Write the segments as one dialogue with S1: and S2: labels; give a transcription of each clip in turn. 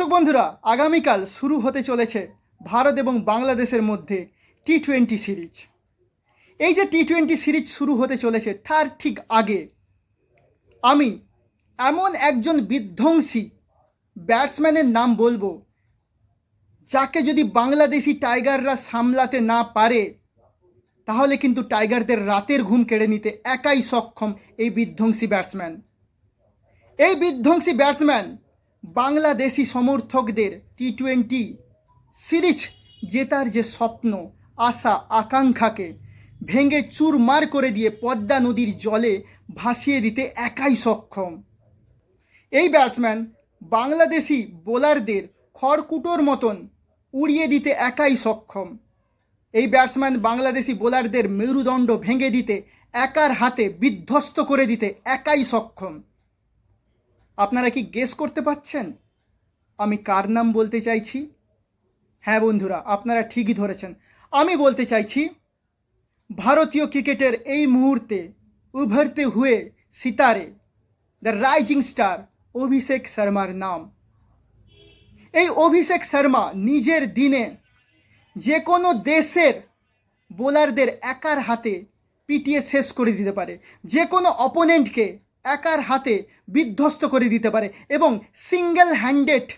S1: দর্শক বন্ধুরা, আগামীকাল শুরু হতে চলেছে ভারত এবং বাংলাদেশের মধ্যে টি টোয়েন্টি সিরিজ। এই যে টি টোয়েন্টি সিরিজ শুরু হতে চলেছে, তার ঠিক আগে আমি এমন একজন বিধ্বংসী ব্যাটসম্যানের নাম বলব, যাকে যদি বাংলাদেশি টাইগাররা সামলাতে না পারে, তাহলে কিন্তু টাইগারদের রাতের ঘুম কেড়ে নিতে একাই সক্ষম এই বিধ্বংসী ব্যাটসম্যান। এই বিধ্বংসী ব্যাটসম্যান বাংলাদেশি সমর্থকদের টি টোয়েন্টি সিরিজ জেতার যে স্বপ্ন, আশা, আকাঙ্ক্ষাকে ভেঙে চুরমার করে দিয়ে পদ্মা নদীর জলে ভাসিয়ে দিতে একাই সক্ষম। এই ব্যাটসম্যান বাংলাদেশি বোলারদের খড়কুটোর মতন উড়িয়ে দিতে একাই সক্ষম। এই ব্যাটসম্যান বাংলাদেশি বোলারদের মেরুদণ্ড ভেঙে দিতে একার হাতে বিধ্বস্ত করে দিতে একাই সক্ষম। আপনারা কি গেস করতে পাচ্ছেন? আমি কার নাম বলতে চাইছি? হ্যাঁ বন্ধুরা, আপনারা ঠিকই ধরেছেন। আমি বলতে চাইছি, ভারতীয় ক্রিকেটের এই মুহূর্তে উভরতে হুয়ে সিতারে দ্য রাইজিং স্টার অভিষেক শর্মার নাম। এই অভিষেক শর্মা নিজের দিনে যে কোনো দেশের বোলারদের একার হাতে পিটিয়ে শেষ করে দিতে পারে। যে কোনো অপোনেন্টকে একার হাতে বিধ্বস্ত করে দিতে পারে এবং সিঙ্গেল হ্যান্ডেড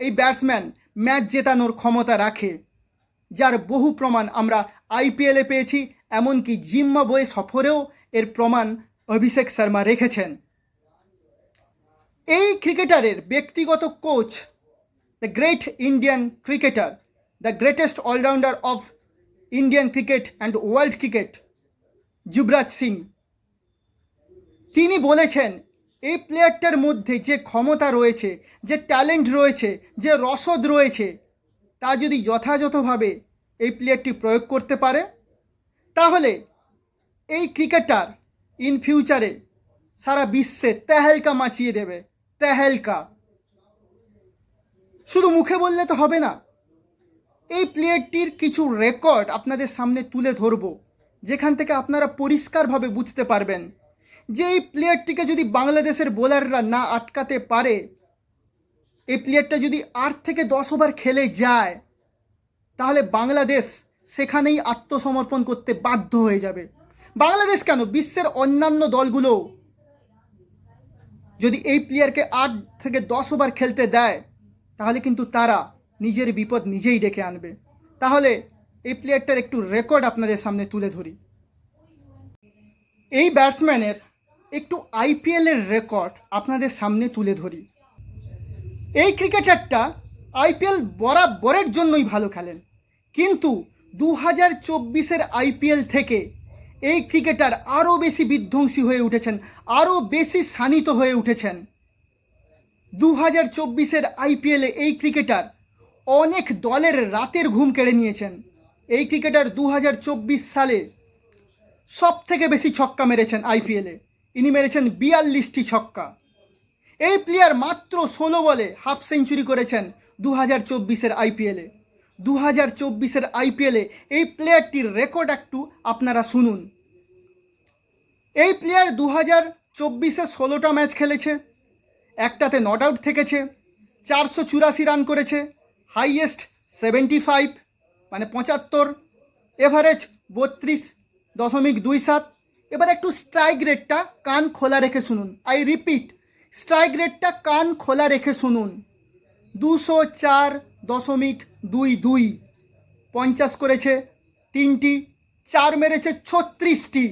S1: এই ব্যাটসম্যান ম্যাচ জেতানোর ক্ষমতা রাখে, যার বহু প্রমাণ আমরা আইপিএলে পেয়েছি, এমনকি জিম্বাবুয়ে সফরেও এর প্রমাণ অভিষেক শর্মা রেখেছেন। এই ক্রিকেটারের ব্যক্তিগত coach the great Indian cricketer the greatest allrounder of Indian cricket and world cricket Yuvraj Singh তিনি বলেছেন, এই প্লেয়ারটার মধ্যে যে ক্ষমতা রয়েছে, যে ট্যালেন্ট রয়েছে, যে রসদ রয়েছে, তা যদি যথাযথভাবে এই প্লেয়ারটি প্রয়োগ করতে পারে, তাহলে এই ক্রিকেটার ইন ফিউচারে সারা বিশ্বে তেহেলকা মাচিয়ে দেবে, তেহেলকা। শুধু মুখে বললে তো হবে না, এই প্লেয়ারটির কিছু রেকর্ড আপনাদের সামনে তুলে ধরব, যেখান থেকে আপনারা পরিষ্কারভাবে বুঝতে পারবেন যে এই প্লেয়ারটিকে যদি বাংলাদেশের বোলাররা না আটকাতে পারে, এই প্লেয়ারটা যদি আট থেকে দশ ওভার খেলে যায়, তাহলে বাংলাদেশ সেখানেই আত্মসমর্পণ করতে বাধ্য হয়ে যাবে। বাংলাদেশ কেন? বিশ্বের অন্যান্য দলগুলো যদি এই প্লেয়ারকে আট থেকে দশ ওভার খেলতে দেয়, তাহলে কিন্তু তারা নিজের বিপদ নিজেই ডেকে আনবে। তাহলে এই প্লেয়ারটার একটু রেকর্ড আপনাদের সামনে তুলে ধরি। এই ব্যাটসম্যানের একটু আইপিএলের রেকর্ড আপনাদের সামনে তুলে ধরি। এই ক্রিকেটারটা আইপিএল বরাবরের জন্যই ভালো খেলেন। কিন্তু দু হাজার চব্বিশের আইপিএল থেকে এই ক্রিকেটার আরও বেশি বিধ্বংসী হয়ে উঠেছেন, আরও বেশি শানিত হয়ে উঠেছেন। দু হাজার চব্বিশের আইপিএলে এই ক্রিকেটার অনেক দলের রাতের ঘুম কেড়ে নিয়েছেন। এই ক্রিকেটার দু হাজার চব্বিশ সালে সব থেকে বেশি ছক্কা মেরেছেন আইপিএলে ইনি মেরেছেন বিয়াল্লিশটি ছক্কা। এই প্লেয়ার মাত্র ষোলো বলে হাফ সেঞ্চুরি করেছেন দু হাজার চব্বিশের আইপিএলে দু হাজার চব্বিশের আইপিএলে এই প্লেয়ারটির রেকর্ড একটু আপনারা শুনুন। এই প্লেয়ার দু হাজার চব্বিশে ষোলোটা ম্যাচ খেলেছে, একটাতে নট আউট থেকেছে, চারশো চুরাশি রান করেছে হাইয়েস্ট সেভেন্টি ফাইভ মানে পঁচাত্তর এভারেজ বত্রিশ দশমিক দুই সাত এবার একটু স্ট্রাইক রেটটা কান খোলা রেখে শুনুন। আই রিপিট স্ট্রাইক রেটটা কান খোলা রেখে শুনুন। দুশো চার দশমিক দুই দুই, পঞ্চাশ করেছে, তিনটি, চার মেরেছে ছত্রিশটি,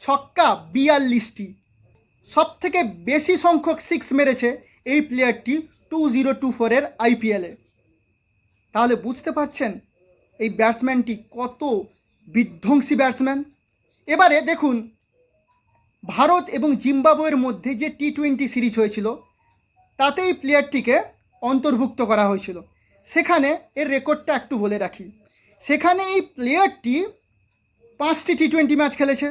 S1: ছক্কা বিয়াল্লিশটি। সব থেকে বেশি সংখ্যক সিক্স মেরেছে এই প্লেয়ারটি টু জিরো টু ফোরের আইপিএলে তাহলে বুঝতে পারছেন এই ব্যাটসম্যানটি কত বিধ্বংসী ব্যাটসম্যান এবারে দেখুন ভারত এবং জিম্বাবুয়ের মধ্যে যে টি টোয়েন্টি সিরিজ হয়েছিল তাতে এই প্লেয়ারটিকে অন্তর্ভুক্ত করা হয়েছিল। সেখানে এর রেকর্ডটা একটু বলে রাখি। সেখানে এই প্লেয়ারটি পাঁচটি টি টোয়েন্টি ম্যাচ খেলেছে।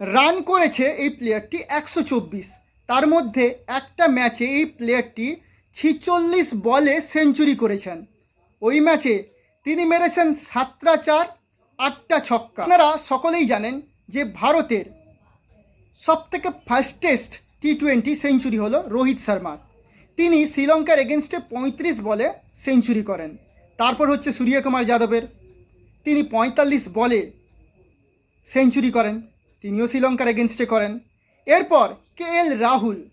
S1: রান করেছে এই প্লেয়ারটি একশো চব্বিশ। তার মধ্যে একটা ম্যাচে এই প্লেয়ারটি ছিচল্লিশ বলে সেঞ্চুরি করেছেন। ওই ম্যাচে তিনি মেরেছেন সাতটা চার, আটটা ছক্কা। আপনারা সকলেই জানেন যে ভারতের সব থেকে ফাস্টেস্ট টি টোয়েন্টি সেঞ্চুরি হলো রোহিত শর্মার। তিনি শ্রীলঙ্কার এগেনস্টে পঁয়ত্রিশ বলে সেঞ্চুরি করেন। তারপর হচ্ছে সূর্যকুমার যাদবের। তিনি পঁয়তাল্লিশ বলে সেঞ্চুরি করেন। তিনিও শ্রীলঙ্কার এগেনস্টে করেন। এরপর K L Rahul.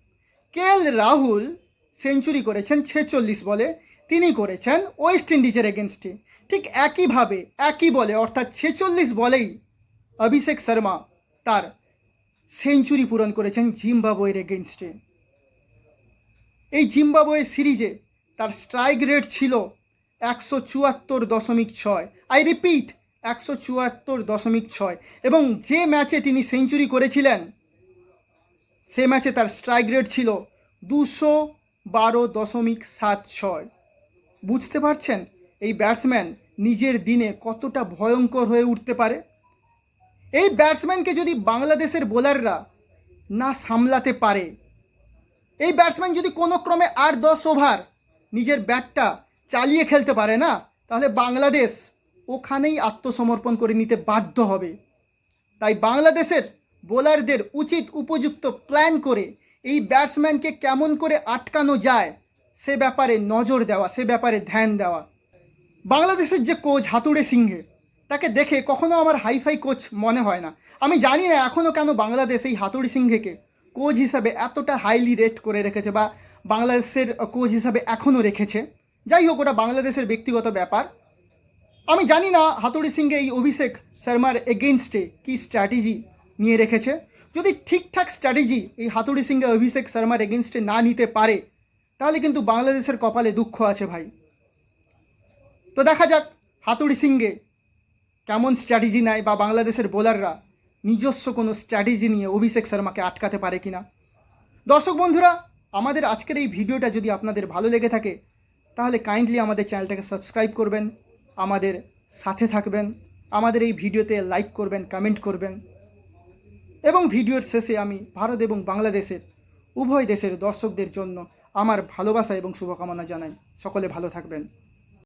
S1: K L Rahul century করেছেন ছেচল্লিশ বলে। তিনি করেছেন ওয়েস্ট ইন্ডিজের এগেনস্টে ঠিক একইভাবে, একই বলে, অর্থাৎ ছেচল্লিশ বলেই অভিষেক শর্মা তার সেঞ্চুরি পূরণ করেছেন জিম্বাবুয়ের এগেনস্টে এই জিম্বাবুয়ে সিরিজে তার স্ট্রাইক রেট ছিল একশো চুয়াত্তর দশমিক ছয়। আই রিপিট, একশো চুয়াত্তর দশমিক ছয়। এবং যে ম্যাচে তিনি সেঞ্চুরি করেছিলেন, সে ম্যাচে তার স্ট্রাইক রেট ছিল দুশো বারো দশমিক সাত ছয়। বুঝতে পারছেন? এই ব্যাটসম্যান নিজের দিনে কতটা ভয়ঙ্কর হয়ে উঠতে পারে? এই ব্যাটসম্যানকে যদি বাংলাদেশের বোলাররা না সামলাতে পারে, এই ব্যাটসম্যান যদি কোনো ক্রমে আর দশ ওভার নিজের ব্যাটটা চালিয়ে খেলতে পারে না, তাহলে বাংলাদেশ ওখানেই আত্মসমর্পণ করে নিতে বাধ্য হবে। তাই বাংলাদেশের বোলারদের উচিত উপযুক্ত প্ল্যান করে এই ব্যাটসম্যানকে কেমন করে আটকানো যায়, সে ব্যাপারে নজর দেওয়া, সে ব্যাপারে ধ্যান দেওয়া। বাংলাদেশের যে কোচ হাতুড়ে সিংহে তাকে দেখে কখনো আমার হাইফাই কোচ মনে হয় না। আমি জানি না এখনও কেন বাংলাদেশ এই হাতুড়ি সিংহেকে কোচ হিসাবে এতটা হাইলি রেট করে রেখেছে বা বাংলাদেশের কোচ হিসাবে এখনও রেখেছে। যাই হোক, ওটা বাংলাদেশের ব্যক্তিগত ব্যাপার। আমি জানি না হাতুড়ি সিংহে এই অভিষেক শর্মার এগেনস্টে কী স্ট্র্যাটেজি নিয়ে রেখেছে। যদি ঠিকঠাক স্ট্র্যাটেজি এই হাতুড়ি সিংহে অভিষেক শর্মার এগেনস্টে না নিতে পারে, তাহলে কিন্তু বাংলাদেশের কপালে দুঃখ আছে ভাই। তো দেখা যাক হাতুড়ি সিংহে কেমন স্ট্র্যাটেজি নেয় বা বাংলাদেশের বোলাররা নিজস্ব কোনো স্ট্র্যাটেজি নিয়ে অভিষেক শর্মাকে আটকাতে পারে কিনা? দর্শক বন্ধুরা, আমাদের আজকের এই ভিডিওটা যদি আপনাদের ভালো লেগে থাকে, তাহলে কাইন্ডলি আমাদের চ্যানেলটাকে সাবস্ক্রাইব করবেন, আমাদের সাথে থাকবেন, আমাদের এই ভিডিওতে লাইক করবেন কমেন্ট করবেন। এবং ভিডিওর শেষে আমি ভারত এবং বাংলাদেশের, উভয় দেশের দর্শকদের জন্য আমার ভালোবাসা এবং শুভকামনা জানাই। সকলে ভালো থাকবেন।